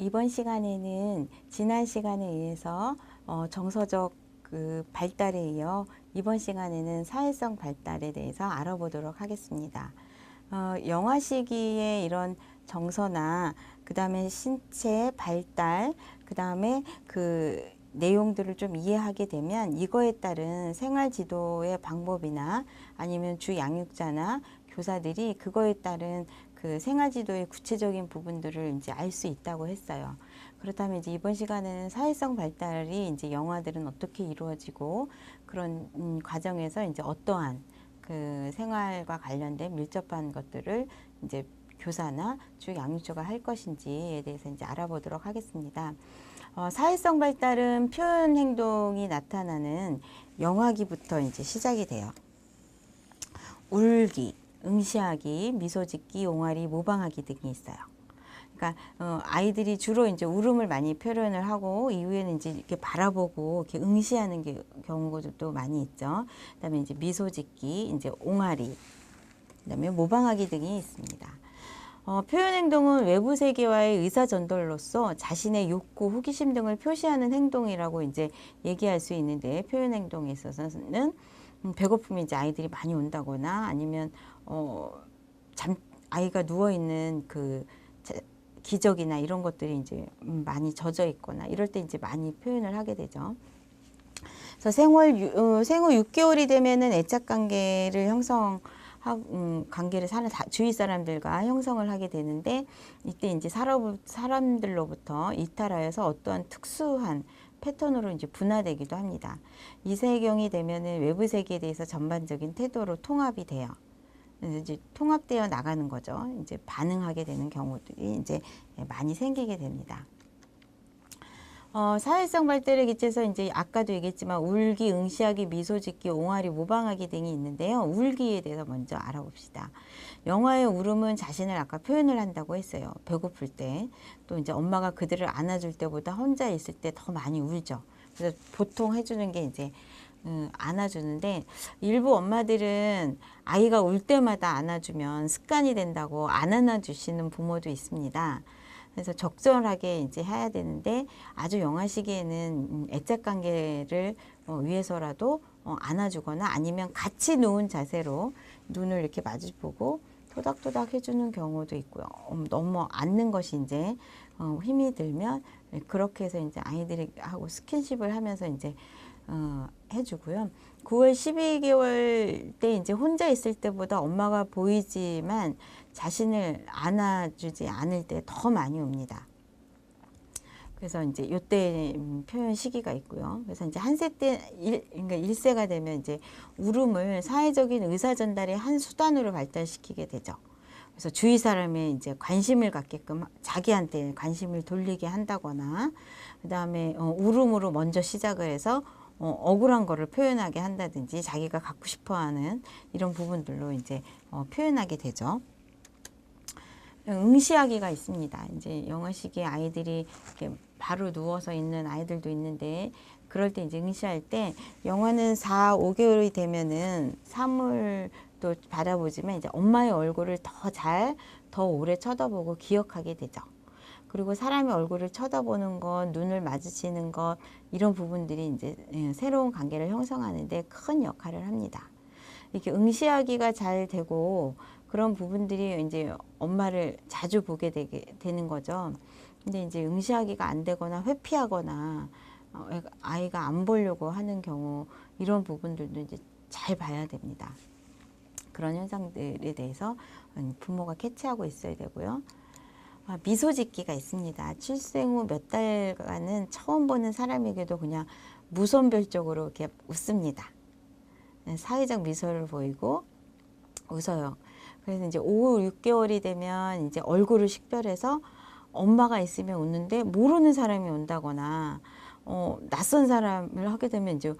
이번 시간에는 지난 시간에 의해서 어, 정서적 그 발달에 이어 이번 시간에는 사회성 발달에 대해서 알아보도록 하겠습니다. 어, 영아 시기의 이런 정서나 그 다음에 신체 발달, 그 다음에 그 내용들을 좀 이해하게 되면 이거에 따른 생활 지도의 방법이나 아니면 주 양육자나 교사들이 그거에 따른 그 생활 지도의 구체적인 부분들을 이제 알 수 있다고 했어요. 그렇다면 이제 이번 시간에는 사회성 발달이 이제 영아들은 어떻게 이루어지고 그런 음, 과정에서 이제 어떠한 그 생활과 관련된 밀접한 것들을 이제 교사나 주 양육자가 할 것인지에 대해서 이제 알아보도록 하겠습니다. 어, 사회성 발달은 표현 행동이 나타나는 영화기부터 이제 시작이 돼요. 울기, 응시하기, 미소 짓기, 옹알이, 모방하기 등이 있어요. 그러니까 어, 아이들이 주로 이제 울음을 많이 표현을 하고 이후에는 이제 이렇게 바라보고 이렇게 응시하는 게, 경우도 많이 있죠. 그다음에 이제 미소 짓기, 이제 옹알이, 그다음에 모방하기 등이 있습니다. 어, 표현 행동은 외부 세계와의 의사 전달로서 자신의 욕구, 호기심 등을 표시하는 행동이라고 이제 얘기할 수 있는데 표현 행동에 있어서는 음, 배고프면 이제 아이들이 많이 온다거나 아니면 어, 잠 아이가 누워 있는 그 자- 기적이나 이런 것들이 이제 음, 많이 젖어 있거나 이럴 때 이제 많이 표현을 하게 되죠. 그래서 생월 유- 어, 생후 6개월이 되면은 애착 관계를 형성 하, 음, 관계를 사는 다- 주위 사람들과 형성을 하게 되는데 이때 이제 사람, 사람들로부터 이탈하여서 어떠한 특수한 패턴으로 이제 분화되기도 합니다. 이 세경이 되면은 외부 세계에 대해서 전반적인 태도로 통합이 돼요. 이제 통합되어 나가는 거죠. 이제 반응하게 되는 경우들이 이제 많이 생기게 됩니다. 어, 사회성 발달에 기초해서 이제 아까도 얘기했지만 울기, 응시하기, 미소 짓기, 옹알이, 모방하기 등이 있는데요. 울기에 대해서 먼저 알아봅시다. 영화의 울음은 자신을 아까 표현을 한다고 했어요. 배고플 때. 또 이제 엄마가 그들을 안아줄 때보다 혼자 있을 때 더 많이 울죠. 그래서 보통 해주는 게 이제 음, 안아주는데 일부 엄마들은 아이가 울 때마다 안아주면 습관이 된다고 안 안아주시는 부모도 있습니다. 그래서 적절하게 이제 해야 되는데 아주 영아 시기에는 음, 애착 관계를 어, 위해서라도 어, 안아주거나 아니면 같이 누운 자세로 눈을 이렇게 마주보고 토닥토닥 해주는 경우도 있고요. 음, 너무 앉는 것이 이제 어, 힘이 들면 그렇게 해서 이제 아이들이 하고 스킨십을 하면서 이제 어, 해주고요. 9월 12개월 때 이제 혼자 있을 때보다 엄마가 보이지만 자신을 안아주지 않을 때 더 많이 옵니다. 그래서 이제 요때 음, 표현 시기가 있고요. 그래서 이제 한 세 때, 일, 그러니까 일세가 되면 이제 울음을 사회적인 의사 전달의 한 수단으로 발달시키게 되죠. 그래서 주위 사람의 이제 관심을 갖게끔 자기한테 관심을 돌리게 한다거나, 그 다음에 어, 울음으로 먼저 시작을 해서 어, 억울한 거를 표현하게 한다든지 자기가 갖고 싶어 하는 이런 부분들로 이제 어, 표현하게 되죠. 응시하기가 있습니다. 이제 영어 시기에 아이들이 이렇게 바로 누워서 있는 아이들도 있는데 그럴 때 이제 응시할 때 영어는 4, 5개월이 되면은 사물도 바라보지만 이제 엄마의 얼굴을 더 잘, 더 오래 쳐다보고 기억하게 되죠. 그리고 사람의 얼굴을 쳐다보는 것, 눈을 마주치는 것, 이런 부분들이 이제 예, 새로운 관계를 형성하는데 큰 역할을 합니다. 이렇게 응시하기가 잘 되고 그런 부분들이 이제 엄마를 자주 보게 되게 되는 거죠. 근데 이제 응시하기가 안 되거나 회피하거나 어, 아이가 안 보려고 하는 경우 이런 부분들도 이제 잘 봐야 됩니다. 그런 현상들에 대해서 음, 부모가 캐치하고 있어야 되고요. 아, 미소 짓기가 있습니다. 출생 후 몇 달간은 처음 보는 사람에게도 그냥 무선별적으로 이렇게 웃습니다. 네, 사회적 미소를 보이고 웃어요. 그래서 이제 5, 6개월이 되면 이제 얼굴을 식별해서 엄마가 있으면 웃는데 모르는 사람이 온다거나 어, 낯선 사람을 하게 되면 이제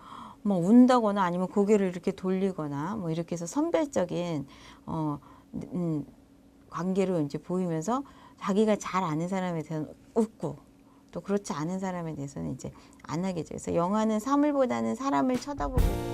뭐 운다거나 아니면 고개를 이렇게 돌리거나 뭐 이렇게 해서 선별적인 어, 음, 관계로 이제 보이면서 자기가 잘 아는 사람에 대해서 웃고 또 그렇지 않은 사람에 대해서는 이제 안 하게. 그래서 영화는 사물보다는 사람을 쳐다보고